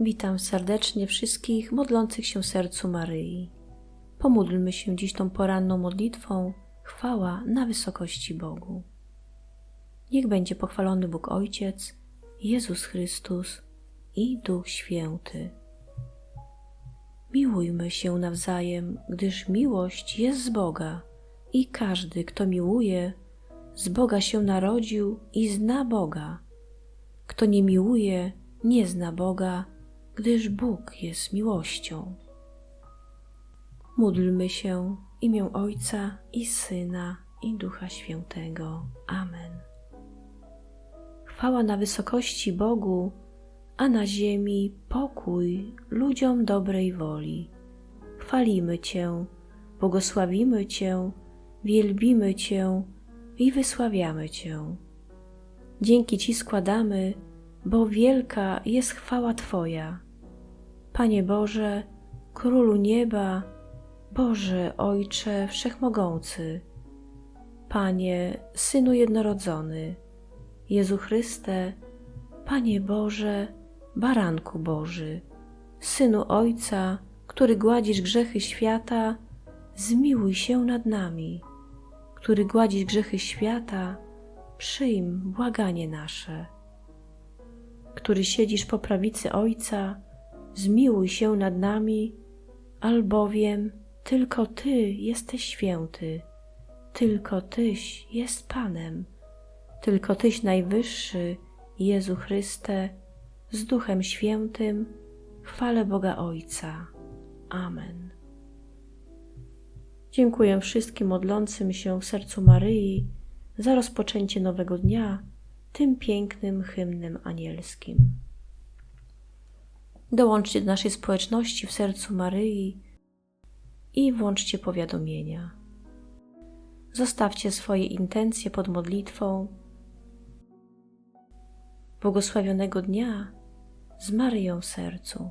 Witam serdecznie wszystkich modlących się sercu Maryi. Pomódlmy się dziś tą poranną modlitwą chwała na wysokości Bogu. Niech będzie pochwalony Bóg Ojciec, Jezus Chrystus i Duch Święty. Miłujmy się nawzajem, gdyż miłość jest z Boga i każdy, kto miłuje, z Boga się narodził i zna Boga. Kto nie miłuje, nie zna Boga, gdyż Bóg jest miłością. Módlmy się w imię Ojca i Syna i Ducha Świętego. Amen. Chwała na wysokości Bogu, a na ziemi pokój ludziom dobrej woli. Chwalimy Cię, błogosławimy Cię, wielbimy Cię i wysławiamy Cię. Dzięki Ci składamy, bo wielka jest chwała Twoja. Panie Boże, Królu Nieba, Boże Ojcze Wszechmogący, Panie Synu Jednorodzony, Jezu Chryste, Panie Boże, Baranku Boży, Synu Ojca, który gładzisz grzechy świata, zmiłuj się nad nami. Który gładzisz grzechy świata, przyjm błaganie nasze. Który siedzisz po prawicy Ojca, zmiłuj się nad nami, albowiem tylko Ty jesteś święty, tylko Tyś jest Panem, tylko Tyś najwyższy, Jezu Chryste, z Duchem Świętym, chwale Boga Ojca. Amen. Dziękuję wszystkim modlącym się w sercu Maryi za rozpoczęcie nowego dnia tym pięknym hymnem anielskim. Dołączcie do naszej społeczności w sercu Maryi i włączcie powiadomienia. Zostawcie swoje intencje pod modlitwą. Błogosławionego dnia z Maryją sercu.